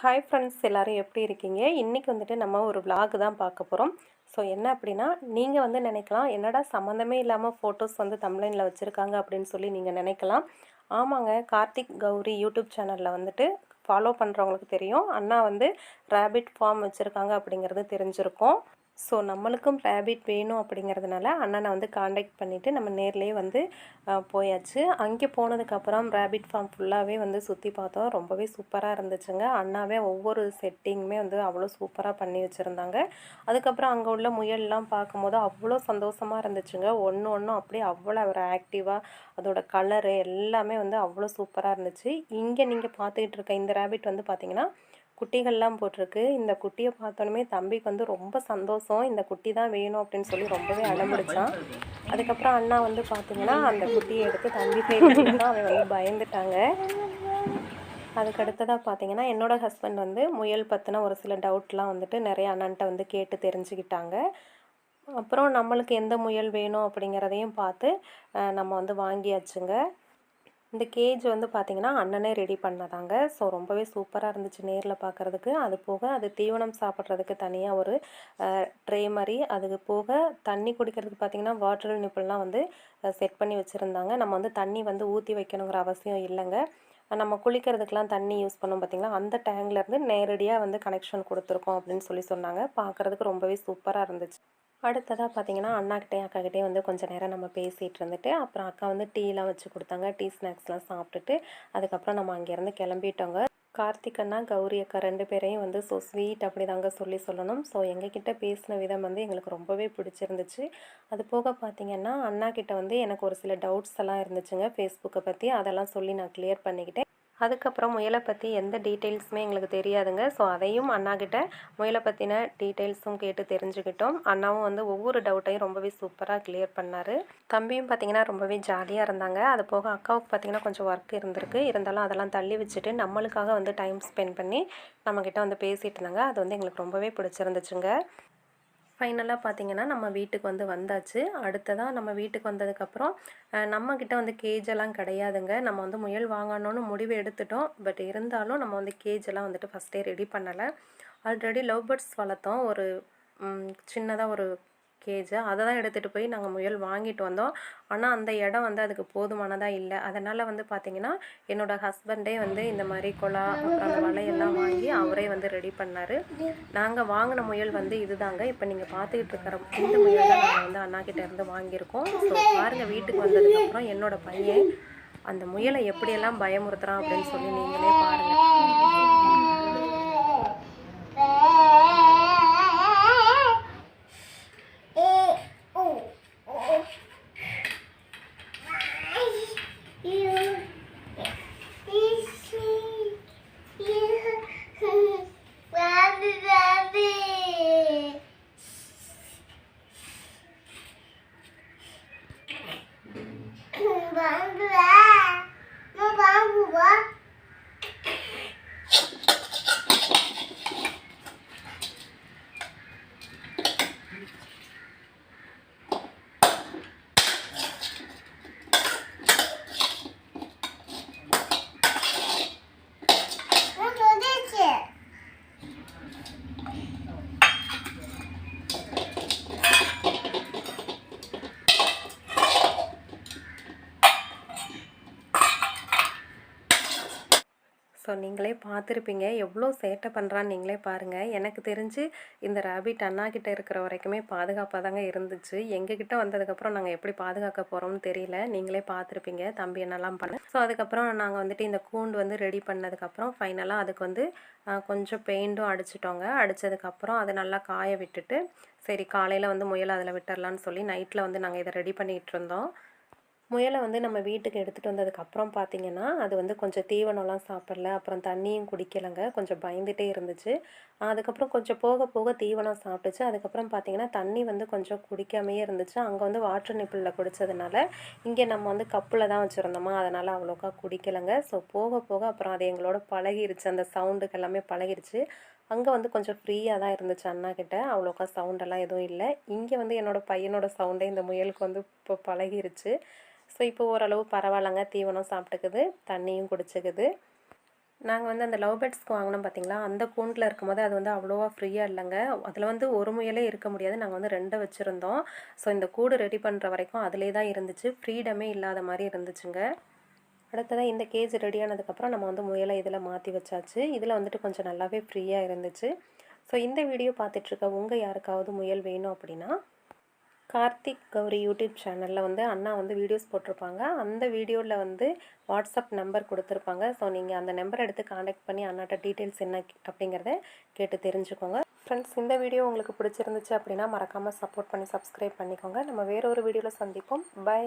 Hi friends எல்லோரும் எப்படி இருக்கீங்க? இன்றைக்கி வந்துட்டு நம்ம ஒரு விலாக் தான் பார்க்க போகிறோம் ஸோ என்ன அப்படின்னா நீங்கள் வந்து நினைக்கலாம் என்னடா சம்மந்தமே இல்லாமல் ஃபோட்டோஸ் வந்து தமிழ்லைனில் வச்சுருக்காங்க அப்படின்னு சொல்லி நீங்கள் நினைக்கலாம். ஆமாங்க கார்த்திக் கௌரி யூடியூப் சேனலில் வந்துட்டு ஃபாலோ பண்ணுறவங்களுக்கு தெரியும். அண்ணா வந்து ரேபிட் ஃபார்ம் வச்சுருக்காங்க அப்படிங்கிறது தெரிஞ்சிருக்கும். ஸோ நம்மளுக்கும் ரேபிட் வேணும் அப்படிங்கிறதுனால அண்ணனை வந்து காண்டாக்ட் பண்ணிவிட்டு நம்ம நேர்லேயே வந்து போயாச்சு. அங்கே போனதுக்கப்புறம் ரேபிட் ஃபார்ம் ஃபுல்லாகவே வந்து சுற்றி பார்த்தோம். ரொம்பவே சூப்பராக இருந்துச்சுங்க. அண்ணாவே ஒவ்வொரு செட்டிங்குமே வந்து அவ்வளோ சூப்பராக பண்ணி வச்சுருந்தாங்க. அதுக்கப்புறம் அங்கே உள்ள முயல்லாம் பார்க்கும்போது அவ்வளோ சந்தோஷமாக இருந்துச்சுங்க. ஒன்று ஒன்றும் அப்படியே அவ்வளோ ஒரு ஆக்டிவாக அதோட கலரு எல்லாமே வந்து அவ்வளோ சூப்பராக இருந்துச்சு. இங்கே நீங்கள் பார்த்துக்கிட்டு இருக்க இந்த ரேபிட் வந்து பார்த்திங்கன்னா குட்டிகள்லாம் போட்டிருக்கு. இந்த குட்டியை பார்த்தோன்னே தம்பிக்கு வந்து ரொம்ப சந்தோஷம். இந்த குட்டி தான் வேணும் அப்படின்னு சொல்லி ரொம்பவே அடம்பிடிச்சான். அதுக்கப்புறம் அண்ணா வந்து பார்த்தீங்கன்னா அந்த குட்டியை எடுத்து தம்பி தான் அவன் வந்து பயந்துட்டாங்க. அதுக்கு அடுத்ததாக பார்த்தீங்கன்னா என்னோட ஹஸ்பண்ட் வந்து முயல் பற்றின ஒரு சில டவுட்லாம் வந்துட்டு நிறைய அண்ணன்ட்ட வந்து கேட்டு தெரிஞ்சுக்கிட்டாங்க. அப்புறம் நம்மளுக்கு எந்த முயல் வேணும் அப்படிங்கிறதையும் பார்த்து நம்ம வந்து வாங்கியாச்சுங்க. இந்த கேஜ் வந்து பார்த்திங்கன்னா அண்ணனே ரெடி பண்ணதாங்க. ஸோ ரொம்பவே சூப்பராக இருந்துச்சு நேரில் பார்க்குறதுக்கு அது போக அது தீவனம் சாப்பிட்றதுக்கு தனியாக ஒரு ட்ரே மாதிரி. அதுக்கு போக தண்ணி குடிக்கிறதுக்கு பார்த்திங்கன்னா வாட்டர் நிப்பிள்லாம் வந்து செட் பண்ணி வச்சுருந்தாங்க. நம்ம வந்து தண்ணி வந்து ஊற்றி வைக்கணுங்கிற அவசியம் இல்லைங்க. நம்ம குளிக்கிறதுக்கெலாம் தண்ணி யூஸ் பண்ணோம் பார்த்திங்களா அந்த டேங்க்லேருந்து நேரடியாக வந்து கனெக்ஷன் கொடுத்துருக்கோம் அப்படின்னு சொல்லி சொன்னாங்க. பார்க்குறதுக்கு ரொம்பவே சூப்பராக இருந்துச்சு. அடுத்ததாக பார்த்தீங்கன்னா அண்ணாக்கிட்டே அக்காக்கிட்டே வந்து கொஞ்சம் நேரம் நம்ம பேசிகிட்டு இருந்துட்டு அப்புறம் அக்கா வந்து டீலாம் வச்சு கொடுத்தாங்க. டீ ஸ்நாக்ஸ்லாம் சாப்பிட்டுட்டு அதுக்கப்புறம் நம்ம அங்கேருந்து கிளம்பிட்டோங்க. கார்த்திக் அண்ணா கௌரி அக்கா ரெண்டு பேரையும் வந்து ஸோ ஸ்வீட் அப்படி தாங்க சொல்லி சொல்லணும். ஸோ எங்ககிட்ட பேசின விதம் வந்து எங்களுக்கு ரொம்பவே பிடிச்சிருந்துச்சு. அது போக பார்த்தீங்கன்னா அண்ணா கிட்ட வந்து எனக்கு ஒரு சில டவுட்ஸ் எல்லாம் இருந்துச்சுங்க. ஃபேஸ்புக்கை பற்றி அதெல்லாம் சொல்லி நான் கிளியர் பண்ணிக்கிட்டேன். அதுக்கப்புறம் முயலை பற்றி எந்த டீட்டெயில்ஸுமே எங்களுக்கு தெரியாதுங்க. ஸோ அதையும் அண்ணாக்கிட்ட முயலை பற்றின டீட்டெயில்ஸும் கேட்டு தெரிஞ்சுக்கிட்டோம். அண்ணாவும் வந்து ஒவ்வொரு டவுட்டையும் ரொம்பவே சூப்பராக கிளியர் பண்ணார். தம்பியும் பார்த்தீங்கன்னா ரொம்பவே ஜாலியாக இருந்தாங்க. அது போக அக்காவுக்கு பார்த்தீங்கன்னா கொஞ்சம் ஒர்க் இருந்திருக்கு. இருந்தாலும் அதெல்லாம் தள்ளி வச்சுட்டு நம்மளுக்காக வந்து டைம் ஸ்பெண்ட் பண்ணி நம்மக்கிட்ட வந்து பேசிகிட்டு இருந்தாங்க. அது வந்து எங்களுக்கு ரொம்பவே பிடிச்சிருந்துச்சுங்க. ஃபைனலாக பார்த்திங்கன்னா நம்ம வீட்டுக்கு வந்து வந்தாச்சு. அடுத்ததாக நம்ம வீட்டுக்கு வந்ததுக்கப்புறம் நம்மக்கிட்ட வந்து கேஜ் எல்லாம் கிடையாதுங்க. நம்ம வந்து முயல் வாங்கணும்னு முடிவு எடுத்துட்டோம். பட் இருந்தாலும் நம்ம வந்து கேஜ் எல்லாம் வந்துட்டு ஃபஸ்ட்டே ரெடி பண்ணலை. ஆல்ரெடி லவ் பேர்ட்ஸ் வளர்த்தோம். ஒரு சின்னதாக ஒரு கேஜு அதை தான் எடுத்துகிட்டு போய் நாங்கள் முயல் வாங்கிட்டு வந்தோம். ஆனால் அந்த இடம் வந்து அதுக்கு போதுமானதாக இல்லை. அதனால் வந்து பார்த்திங்கன்னா என்னோடய ஹஸ்பண்டே வந்து இந்த மாதிரி குழா அப்புறம் அந்த வலையெல்லாம் வாங்கி அவரே வந்து ரெடி பண்ணார். நாங்கள் வாங்கின முயல் வந்து இதுதாங்க. இப்போ நீங்கள் பார்த்துக்கிட்டு இருக்கிற இந்த முயல் தான் நாங்கள் வந்து அண்ணாக்கிட்ட இருந்து வாங்கியிருக்கோம். ஸோ பாருங்கள் வீட்டுக்கு வந்ததுக்கப்புறம் என்னோடய பையன் அந்த முயலை எப்படியெல்லாம் பயமுறுத்துறான் அப்படின்னு சொல்லி நீங்களே பாருங்கள் 房子 ஸோ நீங்களே பார்த்துருப்பீங்க. எவ்வளோ சேட்டை பண்ணுறான்னு நீங்களே பாருங்கள் எனக்கு தெரிஞ்சு இந்த ரேபிட் அண்ணா கிட்ட இருக்கிற வரைக்குமே பாதுகாப்பாக தாங்க இருந்துச்சு. எங்ககிட்ட வந்ததுக்கப்புறம் நாங்கள் எப்படி பாதுகாக்க போகிறோம்னு தெரியல. நீங்களே பார்த்துருப்பீங்க. தம்பி என்னெல்லாம் பண்ண. ஸோ அதுக்கப்புறம் நாங்கள் வந்துட்டு இந்த கூண்டு வந்து ரெடி பண்ணதுக்கப்புறம் ஃபைனலாக அதுக்கு வந்து கொஞ்சம் பெயிண்ட்டும் அடிச்சிட்டோங்க. அடித்ததுக்கப்புறம் அதை நல்லா காய விட்டுட்டு சரி காலையில் வந்து முயல் அதில் விட்டுடலான்னு சொல்லி நைட்டில் வந்து நாங்கள் இதை ரெடி பண்ணிகிட்டு இருந்தோம். முயலை வந்து நம்ம வீட்டுக்கு எடுத்துகிட்டு வந்ததுக்கப்புறம் பார்த்தீங்கன்னா அது வந்து கொஞ்சம் தீவனம்லாம் சாப்பிடல. அப்புறம் தண்ணியும் குடிக்கலைங்க. கொஞ்சம் பயந்துகிட்டே இருந்துச்சு. அதுக்கப்புறம் கொஞ்சம் போக போக தீவனம் சாப்பிட்டுச்சு. அதுக்கப்புறம் பார்த்தீங்கன்னா தண்ணி வந்து கொஞ்சம் குடிக்காமையே இருந்துச்சு. அங்கே வந்து வாட்டர் நிப்பிளில் குடித்ததுனால இங்கே நம்ம வந்து கப்பில் தான் வச்சுருந்தோமா? அதனால் அவ்வளோக்கா குடிக்கலைங்க. ஸோ போக போக அப்புறம் அது எங்களோட பழகிருச்சு. அந்த சவுண்டுக்கு எல்லாமே பழகிருச்சு. அங்கே வந்து கொஞ்சம் ஃப்ரீயாக தான் இருந்துச்சு அண்ணா கிட்ட. அவ்வளோக்கா சவுண்டெல்லாம் எதுவும் இல்லை. இங்கே வந்து என்னோடய பையனோட சவுண்டே இந்த முயலுக்கு வந்து இப்போ பழகிருச்சு. ஸோ இப்போ ஓரளவு பரவாயில்லங்க. தீவனம் சாப்பிட்டுக்குது. தண்ணியும் குடிச்சுக்குது. நாங்கள் வந்து அந்த லவ் பேர்ட்ஸ்க்கு வாங்கினோம் பார்த்தீங்களா அந்த கூண்டில் இருக்கும்போது அது வந்து அவ்வளோவா ஃப்ரீயாக இல்லைங்க. அதில் வந்து ஒரு முயலே இருக்க முடியாது. நாங்கள் வந்து ரெண்டை வச்சுருந்தோம். ஸோ இந்த கூடு ரெடி பண்ணுற வரைக்கும் அதிலே தான் இருந்துச்சு. ஃப்ரீடமே இல்லாத மாதிரி இருந்துச்சுங்க. அடுத்ததாக இந்த கேஜ் ரெடியானதுக்கப்புறம் நம்ம வந்து முயலை இதில் மாற்றி வச்சாச்சு. இதில் வந்துட்டு கொஞ்சம் நல்லாவே ஃப்ரீயாக இருந்துச்சு. ஸோ இந்த வீடியோ பார்த்துட்ருக்க உங்கள் யாருக்காவது முயல் வேணும் அப்படின்னா கார்த்திக் கௌரி யூடியூப் சேனலில் வந்து அண்ணா வந்து வீடியோஸ் போட்டிருப்பாங்க. அந்த வீடியோவில் வந்து வாட்ஸ்அப் நம்பர் கொடுத்துருப்பாங்க. ஸோ நீங்கள் அந்த நம்பர் எடுத்து காண்டாக்ட் பண்ணி அண்ணாட்ட டீட்டெயில்ஸ் என்ன அப்படிங்கிறத கேட்டு தெரிஞ்சுக்கோங்க. ஃப்ரெண்ட்ஸ் இந்த வீடியோ உங்களுக்கு பிடிச்சிருந்துச்சு அப்படின்னா மறக்காமல் சப்போர்ட் பண்ணி சப்ஸ்கிரைப் பண்ணிக்கோங்க. நம்ம வேறொரு வீடியோவில் சந்திப்போம். பை